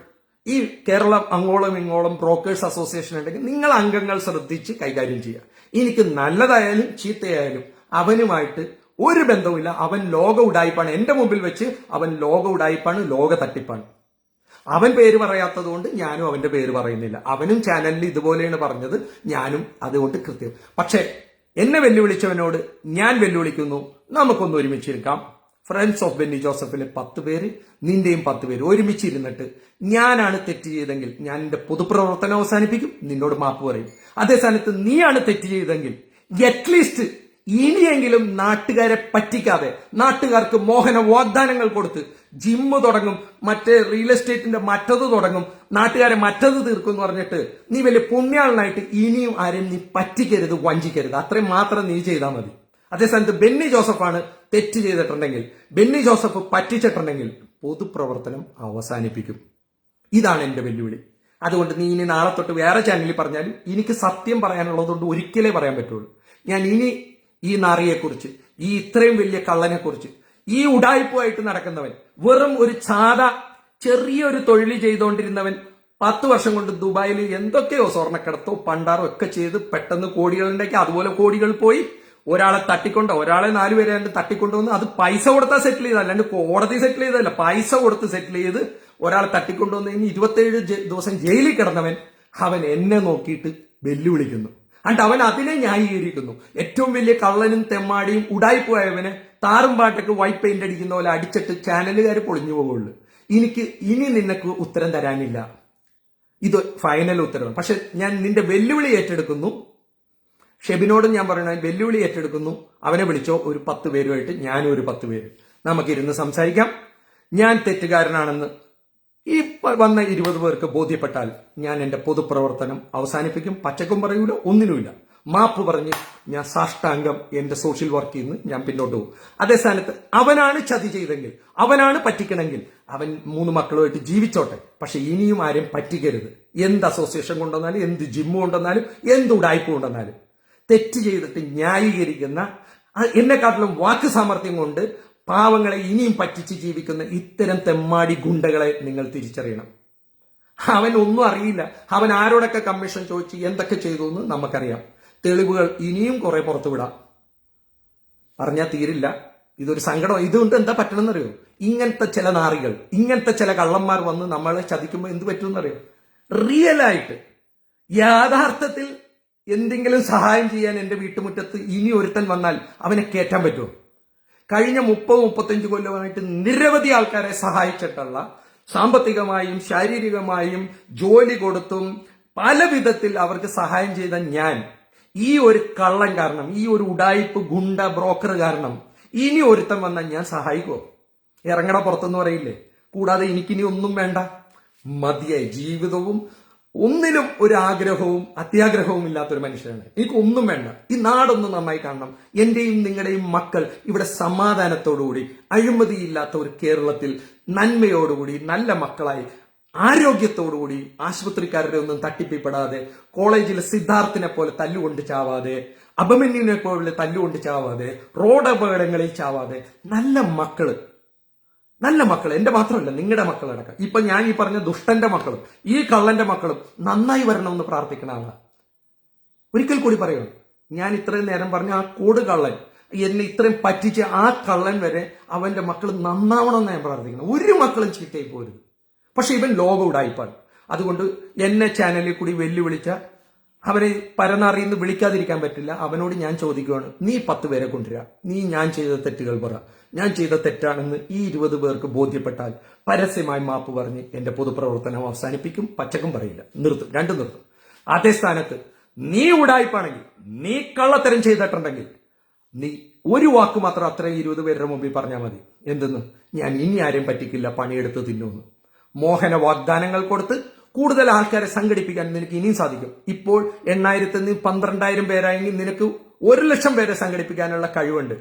ഈ കേരളം അങ്ങോളം ഇങ്ങോളം ബ്രോക്കേഴ്സ് അസോസിയേഷൻ ഉണ്ടെങ്കിൽ നിങ്ങൾ അംഗങ്ങൾ ശ്രദ്ധിച്ച് കൈകാര്യം ചെയ്യുക. എനിക്ക് നല്ലതായാലും ചീത്തയായാലും അവനുമായിട്ട് ഒരു ബന്ധവുമില്ല. അവൻ ലോക ഉടായ്പാണ്. എന്റെ മുമ്പിൽ വെച്ച് അവൻ ലോക ഉടായ്പാണ് ലോക തട്ടിപ്പാണ്. അവൻ പേര് പറയാത്തത് കൊണ്ട് ഞാനും അവന്റെ പേര് പറയുന്നില്ല. അവനും ചാനലിൽ ഇതുപോലെയാണ് പറഞ്ഞത്. ഞാനും അതുകൊണ്ട് കൃത്യം. പക്ഷേ എന്നെ വെല്ലുവിളിച്ചവനോട് ഞാൻ വെല്ലുവിളിക്കുന്നു. നമുക്കൊന്ന് ഒരുമിച്ചിരിക്കാം ഫ്രണ്ട്സ് ഓഫ് ബെന്നി ജോസഫിലെ പത്ത് പേര് നിന്റെയും പത്ത് പേര് ഒരുമിച്ചിരുന്നിട്ട് ഞാനാണ് തെറ്റ് ചെയ്തെങ്കിൽ ഞാൻ എന്റെ പൊതുപ്രവർത്തനം അവസാനിപ്പിക്കും നിന്നോട് മാപ്പ് പറയും. അതേ സ്ഥാനത്ത് നീയാണ് തെറ്റ് ചെയ്തെങ്കിൽ അറ്റ്ലീസ്റ്റ് ഇനിയെങ്കിലും നാട്ടുകാരെ പറ്റിക്കാതെ നാട്ടുകാർക്ക് മോഹന വാഗ്ദാനങ്ങൾ കൊടുത്ത് ജിമ്മ് തുടങ്ങും മറ്റേ റിയൽ എസ്റ്റേറ്റിന്റെ മറ്റത് തുടങ്ങും നാട്ടുകാരെ മറ്റത് തീർക്കും എന്ന് പറഞ്ഞിട്ട് നീ വലിയ പുണ്യാളനായിട്ട് ഇനിയും ആരെയും നീ പറ്റിക്കരുത് വഞ്ചിക്കരുത്. അത്രയും മാത്രം നീ ചെയ്താൽ മതി. അതേസ്ഥാനത്ത് ബെന്നി ജോസഫാണ് തെറ്റ് ചെയ്തിട്ടുണ്ടെങ്കിൽ ബെന്നി ജോസഫ് പറ്റിച്ചിട്ടുണ്ടെങ്കിൽ പൊതുപ്രവർത്തനം അവസാനിപ്പിക്കും. ഇതാണ് എന്റെ വെല്ലുവിളി. അതുകൊണ്ട് നീ ഇനി നാളെ തൊട്ട് വേറെ ചാനലിൽ പറഞ്ഞാൽ എനിക്ക് സത്യം പറയാനുള്ളതുകൊണ്ട് ഒരിക്കലേ പറയാൻ പറ്റുള്ളൂ. ഞാൻ ഇനി ഈ നാറിയെക്കുറിച്ച് ഈ ഇത്രയും വലിയ കള്ളനെക്കുറിച്ച് ഈ ഉടായ്പുമായിട്ട് നടക്കുന്നവൻ വെറും ഒരു സാധാ ചെറിയൊരു തൊഴിൽ ചെയ്തുകൊണ്ടിരുന്നവൻ പത്ത് വർഷം കൊണ്ട് ദുബായിൽ എന്തൊക്കെയോ സ്വർണക്കടത്തോ പണ്ടാറോ ഒക്കെ ചെയ്ത് പെട്ടെന്ന് കോടികളുണ്ടാക്കി അതുപോലെ കോടികൾ പോയി ഒരാളെ തട്ടിക്കൊണ്ടോ ഒരാളെ നാലുപേരെ കണ്ട് തട്ടിക്കൊണ്ടുവന്ന് അത് പൈസ കൊടുത്താൽ സെറ്റിൽ ചെയ്ത അല്ലാണ്ട് കോടതി സെറ്റിൽ ചെയ്തല്ല പൈസ കൊടുത്ത് സെറ്റിൽ ചെയ്ത് ഒരാളെ തട്ടിക്കൊണ്ടുവന്ന് കഴിഞ്ഞ് ഇരുപത്തേഴ് ദിവസം ജയിലിൽ കിടന്നവൻ അവൻ എന്നെ നോക്കിയിട്ട് വെല്ലുവിളിക്കുന്നു. അണ്ട് അവൻ അതിനെ ന്യായീകരിക്കുന്നു. ഏറ്റവും വലിയ കള്ളനും തെമ്മാടിയും ഉടായിപ്പോയവന് താറും പാട്ടൊക്കെ വൈറ്റ് പെയിന്റ് അടിക്കുന്ന പോലെ അടിച്ചിട്ട് ചാനലുകാർ പൊളിഞ്ഞു പോകുള്ളൂ എനിക്ക് ഇനി നിനക്ക് ഉത്തരം തരാനില്ല. ഇത് ഫൈനൽ ഉത്തരവാണ്. പക്ഷെ ഞാൻ നിന്റെ വെല്ലുവിളി ഏറ്റെടുക്കുന്നു. ഷെബിനോടും ഞാൻ പറയണ വെല്ലുവിളി ഏറ്റെടുക്കുന്നു. അവനെ വിളിച്ചോ ഒരു പത്ത് പേരുമായിട്ട് ഞാനും ഒരു പത്ത് പേര്. നമുക്കിരുന്ന് സംസാരിക്കാം. ഞാൻ തെറ്റുകാരനാണെന്ന്. ഈ വന്ന ഇരുപത് പേർക്ക് ബോധ്യപ്പെട്ടാൽ ഞാൻ എന്റെ പൊതുപ്രവർത്തനം അവസാനിപ്പിക്കും. പച്ചക്കും പറയൂല ഒന്നിനുമില്ല. മാപ്പ് പറഞ്ഞ് ഞാൻ സാഷ്ടാംഗം എന്റെ സോഷ്യൽ വർക്കിൽ നിന്ന് ഞാൻ പിന്നോട്ട് പോകും. അതേ സ്ഥാനത്ത് അവനാണ് ചതി ചെയ്തെങ്കിൽ അവനാണ് പറ്റിക്കണമെങ്കിൽ അവൻ മൂന്ന് മക്കളുമായിട്ട് ജീവിച്ചോട്ടെ. പക്ഷെ ഇനിയും ആരും പറ്റിക്കരുത്. എന്ത് അസോസിയേഷൻ കൊണ്ടുവന്നാലും എന്ത് ജിമ്മ് കൊണ്ടുവന്നാലും എന്ത് ഉടായ്പ കൊണ്ടുവന്നാലും. തെറ്റ് ചെയ്തിട്ട് ന്യായീകരിക്കുന്ന എന്നെക്കാട്ടിലും വാക്ക് സാമർഥ്യം കൊണ്ട് പാവങ്ങളെ ഇനിയും പറ്റിച്ച് ജീവിക്കുന്ന ഇത്തരം തെമ്മാടി ഗുണ്ടകളെ നിങ്ങൾ തിരിച്ചറിയണം. അവൻ ഒന്നും അറിയില്ല. അവൻ ആരോടൊക്കെ കമ്മീഷൻ ചോദിച്ച് എന്തൊക്കെ ചെയ്തു എന്ന് നമുക്കറിയാം. തെളിവുകൾ ഇനിയും കുറെ പുറത്തു വിടാം. പറഞ്ഞാൽ തീരില്ല. ഇതൊരു സങ്കടം. ഇതുകൊണ്ട് എന്താ പറ്റണമെന്നറിയോ? ഇങ്ങനത്തെ ചില നാറികൾ ഇങ്ങനത്തെ ചില കള്ളന്മാർ വന്ന് നമ്മളെ ചതിക്കുമ്പോൾ എന്ത് പറ്റുമെന്നറിയോ? റിയലായിട്ട് യാഥാർത്ഥത്തിൽ എന്തെങ്കിലും സഹായം ചെയ്യാൻ എന്റെ വീട്ടുമുറ്റത്ത് ഇനി ഒരുത്തൻ വന്നാൽ അവനെ കയറ്റാൻ പറ്റുമോ? കഴിഞ്ഞ മുപ്പത് മുപ്പത്തഞ്ച് കൊല്ലമായിട്ട് നിരവധി ആൾക്കാരെ സഹായിച്ചിട്ടുള്ള സാമ്പത്തികമായും ശാരീരികമായും ജോലി കൊടുത്തും പല വിധത്തിൽ അവർക്ക് സഹായം ചെയ്ത ഞാൻ ഈ ഒരു കള്ളൻ കാരണം ഈ ഒരു ഉടായിപ്പ് ഗുണ്ട ബ്രോക്കർ കാരണം ഇനി ഒരുത്തൻ വന്നാൽ ഞാൻ സഹായിക്കോ ഇറങ്ങണ പുറത്തെന്ന് പറയില്ലേ? കൂടാതെ എനിക്കിനി ഒന്നും വേണ്ട. മതിയായി. ജീവിതവും ഒന്നിലും ഒരു ആഗ്രഹവും അത്യാഗ്രഹവും ഇല്ലാത്ത ഒരു മനുഷ്യനാണ്. എനിക്ക് ഒന്നും വേണ്ട. ഈ നാടൊന്ന് നന്നായി കാണണം. എന്റെയും നിങ്ങളുടെയും മക്കൾ ഇവിടെ സമാധാനത്തോടുകൂടി അഴിമതിയില്ലാത്ത ഒരു കേരളത്തിൽ നന്മയോടുകൂടി നല്ല മക്കളായി ആരോഗ്യത്തോടുകൂടി ആശുപത്രിക്കാരുടെ ഒന്നും തട്ടിപ്പിപ്പെടാതെ കോളേജിലെ സിദ്ധാർത്ഥിനെ പോലെ തല്ലുകൊണ്ട് ചാവാതെ അഭിമന്യുവിനെ പോലെ തല്ലുകൊണ്ട് ചാവാതെ റോഡ് അപകടങ്ങളിൽ ചാവാതെ നല്ല മക്കൾ നല്ല മക്കൾ എന്റെ മാത്രമല്ല നിങ്ങളുടെ മക്കളടക്കം. ഇപ്പൊ ഞാൻ ഈ പറഞ്ഞ ദുഷ്ടന്റെ മക്കളും ഈ കള്ളന്റെ മക്കളും നന്നായി വരണമെന്ന് പ്രാർത്ഥിക്കണ ആളാണ് ഒരിക്കൽ കൂടി പറയണം ഞാൻ ഇത്രയും നേരം പറഞ്ഞ ആ കൂട് കള്ളൻ എന്നെ ഇത്രയും പറ്റിച്ച ആ കള്ളൻ വരെ അവന്റെ മക്കൾ നന്നാവണമെന്ന് ഞാൻ പ്രാർത്ഥിക്കണം ഒരു മക്കളും ചീത്തയായി പോരുത്. പക്ഷെ ഇവൻ ലോകം ഉടായിപ്പാണ് അതുകൊണ്ട് എന്നെ ചാനലിൽ കൂടി വെല്ലുവിളിച്ച അവനെ പരനാറിയെന്ന് വിളിക്കാതിരിക്കാൻ പറ്റില്ല. അവനോട് ഞാൻ ചോദിക്കുകയാണ് നീ പത്ത് പേരെ കൊണ്ടുവരിക നീ ഞാൻ ചെയ്ത തെറ്റുകൾ പറ. ഞാൻ ചെയ്ത തെറ്റാണെന്ന് ഈ ഇരുപത് പേർക്ക് ബോധ്യപ്പെട്ടാൽ പരസ്യമായി മാപ്പ് പറഞ്ഞ് എന്റെ പൊതുപ്രവർത്തനം അവസാനിപ്പിക്കും. പച്ചക്കും പറയില്ല. നിർത്തും. രണ്ടും നിർത്തും. അതേ സ്ഥാനത്ത് നീ ഉടായ്പാണെങ്കിൽ നീ കള്ളത്തരം ചെയ്തിട്ടുണ്ടെങ്കിൽ നീ ഒരു വാക്ക് മാത്രം അത്രയും ഇരുപത് പേരുടെ മുമ്പിൽ പറഞ്ഞാൽ മതി. എന്തെന്ന്? ഞാൻ ഇനി ആരെയും പറ്റിക്കില്ല. പണിയെടുത്ത് തിന്നുമെന്ന്. മോഹന വാഗ്ദാനങ്ങൾ കൊടുത്ത് കൂടുതൽ ആൾക്കാരെ സംഘടിപ്പിക്കാൻ നിനക്ക് ഇനിയും സാധിക്കും. ഇപ്പോൾ എണ്ണായിരത്തി നിന്ന് പന്ത്രണ്ടായിരം പേരായെങ്കിൽ നിനക്ക് ഒരു ലക്ഷം പേരെ സംഘടിപ്പിക്കാനുള്ള കഴിവുണ്ട്.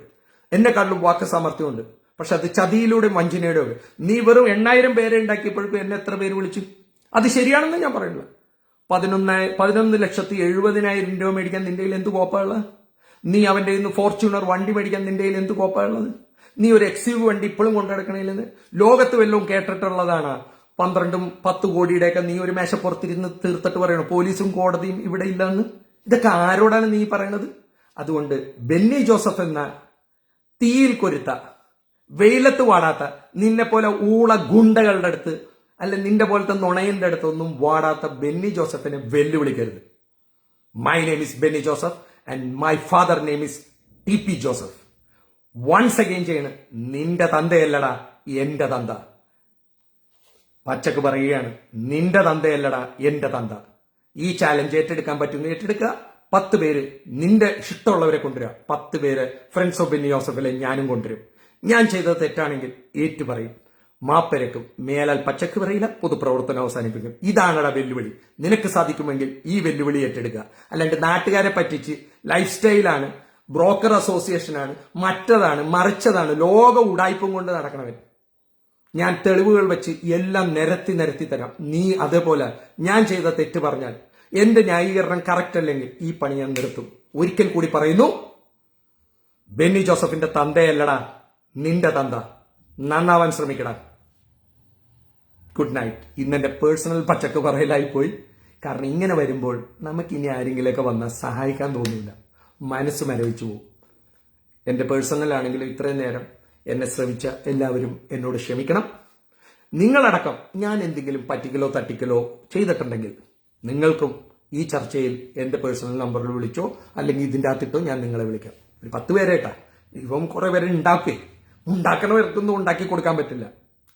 എന്നെക്കാട്ടിലും വാക്ക് സാമർഥ്യമുണ്ട്. പക്ഷെ അത് ചതിയിലൂടെ വഞ്ചനയുടെ നീ വെറും എണ്ണായിരം പേരെ ഉണ്ടാക്കിയപ്പോഴേക്കും എന്നെ എത്ര പേര് വിളിച്ചു? അത് ശരിയാണെന്ന് ഞാൻ പറയുന്നത്. പതിനൊന്നായി പതിനൊന്ന് ലക്ഷത്തി എഴുപതിനായിരം രൂപ മേടിക്കാൻ നിന്റെ കയ്യിൽ എന്ത് കോപ്പുള്ളത് നീ അവന്റെ ഇന്ന് ഫോർച്യൂണർ വണ്ടി മേടിക്കാൻ നിന്റെ കയ്യിൽ എന്ത് കോപ്പുള്ളത് നീ ഒരു എക്സീവ് വണ്ടി ഇപ്പോഴും കൊണ്ടുനടക്കണേലെന്ന് ലോകത്ത് വല്ലതും കേട്ടിട്ടുള്ളതാണ്. പന്ത്രണ്ടും പത്ത് കോടിയുടെയൊക്കെ നീ ഒരു മേശപ്പുറത്തിരുന്ന് തീർത്തിട്ട് പറയണം? പോലീസും കോടതിയും ഇവിടെ ഇല്ലെന്ന്? ഇതൊക്കെ ആരോടാണ് നീ പറയണത്? അതുകൊണ്ട് ബെന്നി ജോസഫ് എന്ന തീയിൽ കൊരുത്ത വെയിലത്ത് വാടാത്ത നിന്നെ പോലെ ഊള ഗുണ്ടകളുടെ അടുത്ത് അല്ല നിന്റെ പോലത്തെ നുണയന്റെ അടുത്തൊന്നും വാടാത്ത ബെന്നി ജോസഫിനെ വെല്ലുവിളിക്കരുത്. My name is Benny Joseph and my father name is T P Joseph. Once again ചെയ്യണ് നിന്റെ തന്തയല്ലടാ എന്റെ തന്ത. പച്ചക്ക് പറയുകയാണ് നിന്റെ തന്തയല്ലടാ എന്റെ തന്ത. ഈ ചാലഞ്ച് ഏറ്റെടുക്കാൻ പറ്റുന്ന ഏറ്റെടുക്കുക. പത്ത് പേര് നിന്റെ ഇഷ്ടമുള്ളവരെ കൊണ്ടുവരിക പത്ത് പേര് ഫ്രണ്ട്സ് ഓഫ് ബെന്നി ജോസഫിലെ ഞാനും കൊണ്ടുവരും. ഞാൻ ചെയ്തത് തെറ്റാണെങ്കിൽ ഏറ്റു പറയും. മാപ്പരക്കും മേലാൽ പച്ചക്ക് പറയില്ല പൊതുപ്രവർത്തനം അവസാനിപ്പിക്കും. ഇതാണടാ വെല്ലുവിളി. നിനക്ക് സാധിക്കുമെങ്കിൽ ഈ വെല്ലുവിളി ഏറ്റെടുക്കുക. അല്ലാണ്ട് നാട്ടുകാരെ പറ്റിച്ച് ലൈഫ് സ്റ്റൈലാണ് ബ്രോക്കർ അസോസിയേഷനാണ് മറ്റതാണ് മറിച്ചതാണ് ലോക ഉടായ്പം കൊണ്ട് നടക്കണവൻ. ഞാൻ തെളിവുകൾ വെച്ച് എല്ലാം നിരത്തി നിരത്തി തരാം. നീ അതേപോലെ ഞാൻ ചെയ്ത തെറ്റ് പറഞ്ഞാൽ എന്റെ ന്യായീകരണം കറക്റ്റ് അല്ലെങ്കിൽ ഈ പണി ഞാൻ നിർത്തും. ഒരിക്കൽ കൂടി പറയുന്നു ബെന്നി ജോസഫിന്റെ തന്തയല്ലടാ നിന്റെ തന്ത. നന്നാവാൻ ശ്രമിക്കടാ. ഗുഡ് നൈറ്റ് ഇന്നെന്റെ പേഴ്സണൽ പച്ചക്ക് പറയലായി പോയി കാരണം ഇങ്ങനെ വരുമ്പോൾ നമുക്ക് ഇനി ആരെങ്കിലുമൊക്കെ വന്നാൽ സഹായിക്കാൻ തോന്നില്ല. മനസ്സ് മരവിച്ചു പോകും. എന്റെ പേഴ്സണൽ ആണെങ്കിലും ഇത്രയും നേരം എന്നെ ശ്രമിച്ച എല്ലാവരും എന്നോട് ക്ഷമിക്കണം. നിങ്ങളടക്കം ഞാൻ എന്തെങ്കിലും പറ്റിക്കലോ തട്ടിക്കലോ ചെയ്തിട്ടുണ്ടെങ്കിൽ നിങ്ങൾക്കും ഈ ചർച്ചയിൽ എന്റെ പേഴ്സണൽ നമ്പറിൽ വിളിച്ചോ അല്ലെങ്കിൽ ഇതിന്റെ അകത്തിട്ടോ ഞാൻ നിങ്ങളെ വിളിക്കാം. ഒരു പത്ത് പേരേട്ടാ. ഇപ്പം കുറെ പേരെ ഉണ്ടാക്കേ. ഉണ്ടാക്കണവർക്കൊന്നും ഉണ്ടാക്കി കൊടുക്കാൻ പറ്റില്ല.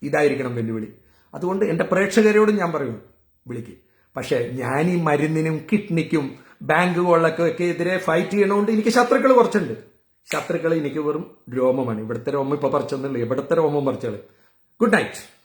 ഇതായിരിക്കണം വെല്ലുവിളി. അതുകൊണ്ട് എന്റെ പ്രേക്ഷകരോടും ഞാൻ പറയും വിളിക്ക്. പക്ഷേ ഞാൻ ഈ മരുന്നിനും കിഡ്നിക്കും ബാങ്ക് കൊള്ളക്കൊക്കെ എതിരെ ഫൈറ്റ് ചെയ്യണോണ്ട് എനിക്ക് ശത്രുക്കൾ കുറച്ചുണ്ട്. ശത്രുക്കൾ എനിക്ക് വെറും രോമമാണ്. ഇവിടുത്തെ രോമം ഇപ്പൊ പറിച്ചൊന്നുമില്ല. ഇവിടുത്തെ രോമം പറിച്ചത് ഗുഡ് നൈറ്റ്